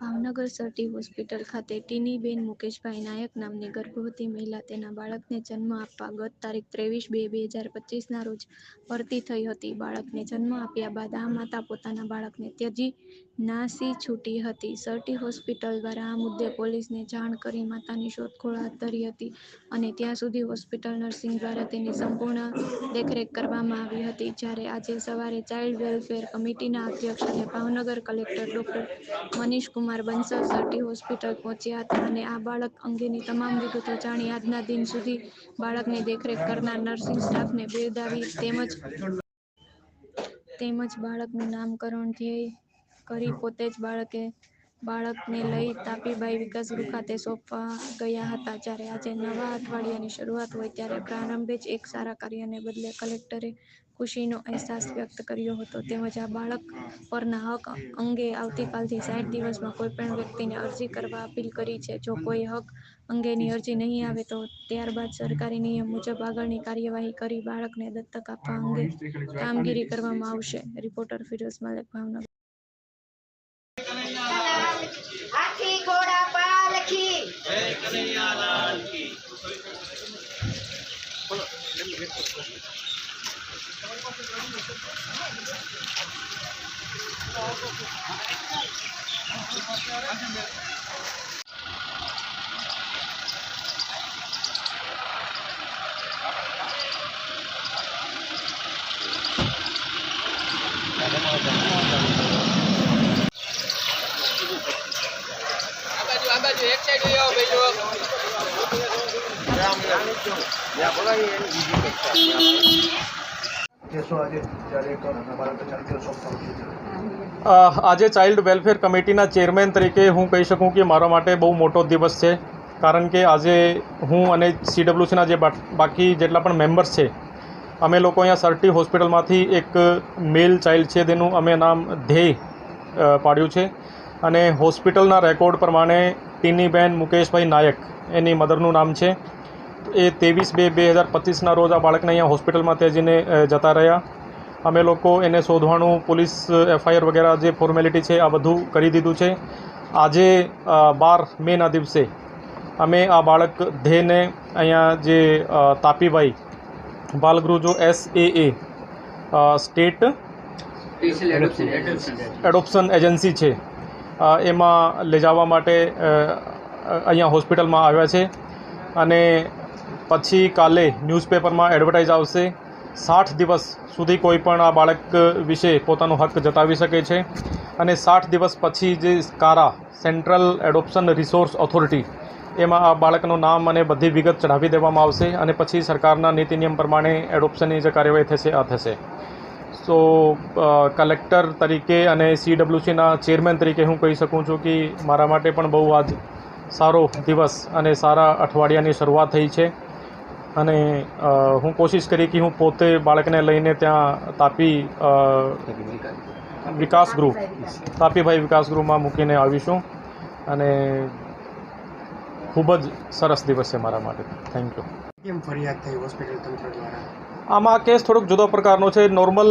Bhavnagar સટી hospital ખાતે ટીનીબેન મુકેશભાઈ નાયક નામની ગર્ભવતી મહિલા તેના બાળકને જન્મ આપવા ગત તારીખ ત્રેવીસ બે બે હજાર પચીસના રોજ ભરતી થઈ હતી. બાળકને જન્મ આપ્યા બાદ આ માતા પોતાના બાળકને ત્યજી નાસી છૂટી હતી. સટી હોસ્પિટલ દ્વારા આ મુદ્દે પોલીસને જાણ કરી માતાની શોધખોળ હાથ ધરી હતી અને ત્યાં સુધી હોસ્પિટલ નર્સિંગ દ્વારા તેની સંપૂર્ણ દેખરેખ કરવામાં આવી હતી. જ્યારે આજે સવારે ચાઇલ્ડ વેલફેર કમિટીના અધ્યક્ષ અને Bhavnagar collector doctor Manish Kumar Bansal sir T hospital પહોંચ્યા હતા અને આ બાળક અંગેની તમામ વિગતો જાણી આજના દિન સુધી બાળકની દેખરેખ કરનાર નર્સિંગ સ્ટાફને બિરદાવી તેમજ તેમજ બાળકનું નામકરણ ધ્યેય કરી પોતે જ બાળકે બાળકને લઈ તાપીબાઈ વિકાસગૃહ ખાતે સોંપવા ગયા હતા. જ્યારે આજે નવા અઠવાડિયાની શરૂઆત હોય ત્યારે પ્રારંભે જ એક સારા કાર્યને બદલે કલેક્ટરે ખુશીનો અહેસાસ વ્યક્ત કર્યો હતો. તેમજ આ બાળક પરના હક અંગે આવતીકાલથી સાઠ દિવસમાં કોઈપણ વ્યક્તિને અરજી કરવા અપીલ કરી છે. જો કોઈ હક અંગેની અરજી નહીં આવે તો ત્યારબાદ સરકારી નિયમ મુજબ આગળની કાર્યવાહી કરી બાળકને દત્તક આપવા અંગે કામગીરી કરવામાં આવશે. રિપોર્ટર ફિરોઝ માલિક, ભાવનગર. આ બાજુ આ બાજુ એક સાઈડ લઈ આવો ભાઈ કેસો આજે જ્યારે એક નાના બાળકને ચાલતી સોંપવામાં આવ્યું છે અ, આજે ચાઇલ્ડ વેલફેર કમિટીના ચેરમેન તરીકે હું કહી શકું કે મારા માટે બહુ મોટો દિવસ છે. કારણ કે આજે હું અને સીડબ્લ્યુસીના જે બાકી જેટલા પણ મેમ્બર્સ છે, અમે લોકો અહીંયા સરટી હોસ્પિટલમાંથી એક મેલ ચાઇલ્ડ છે, તેનું અમે નામ ધ્યેય પાડ્યું છે. અને હોસ્પિટલના રેકોર્ડ પ્રમાણે ટીનીબેન મુકેશભાઈ નાયક, એની મધરનું નામ છે. એ ત્રેવીસ બે બે હજાર પચીસના રોજ આ બાળકને અહીંયા હોસ્પિટલમાં ત્યજીને અ, જતા રહ્યા. અમે લોકો એને શોધવાનું પોલીસ એફઆઈઆર વગેરે જે ફોર્મેલિટી છે આ બધું કરી દીધું છે. આજે બાર મેના દિવસે અમે આ બાળક ધ્યેયને અહીંયા જે તાપીભાઈ બાલગૃહ જો S A A state adoption agency છે. એમાં લઈ જવા માટે અહીંયા હોસ્પિટલમાં આવ્યા છે. અને પછી કાલે ન્યૂઝપેપરમાં એડવર્ટાઇઝ આવશે. સાઠ દિવસ સુધી કોઈ પણ આ બાળક વિશે પોતાનો હક જતાવી શકે છે. અને સાઠ દિવસ પછી જે કારા, સેન્ટ્રલ એડોપ્શન રિસોર્સ ઓથોરિટી, એમાં આ બાળકનું નામ અને બધી વિગત ચઢાવી દેવામાં આવશે અને પછી સરકારના નીતિ નિયમ પ્રમાણે એડોપ્શનની જે કાર્યવાહી થશે, આ થશે. સો કલેક્ટર તરીકે અને સીડબ્લ્યુસીના ચેરમેન તરીકે હું કહી શકું છું કે મારા માટે પણ બહુ આજ સારો દિવસ અને સારા અઠવાડિયાની શરૂઆત થઈ છે. અને હું કોશિશ કરી કે હું પોતે બાળકને લઈને ત્યાં તાપી વિકાસ ગૃહ તાપીભાઈ વિકાસ ગૃહમાં મૂકીને આવીશું. અને ખૂબ જ સરસ દિવસ છે મારા માટે. થેન્ક યુ કેમ ફરિયાદ થઈ હોસ્પિટલ તંત્ર દ્વારા? આમાં કેસ થોડોક જુદો પ્રકારનો છે. નોર્મલ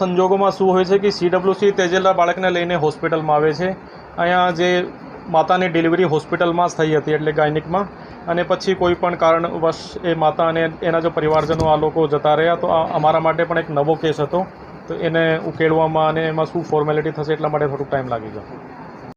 સંજોગોમાં શું હોય છે કે સીડબ્લ્યુસી તેજેલા બાળકને લઈને હોસ્પિટલમાં આવે છે. અહીંયા જે માતાની ડિલિવરી હોસ્પિટલમાં જ થઈ હતી એટલે ગાયનિકમાં. અને પછી કોઈ પણ કારણવશ એ માતા અને એના જો પરિવારજનો આ લોકો જતા રહ્યા, તો અમારા માટે પણ એક નવો કેસ હતો. તો એને ઉકેલવામાં અને એમાં શું ફોર્મેલિટી થશે એટલા માટે થોડુંક ટાઈમ લાગી ગયો.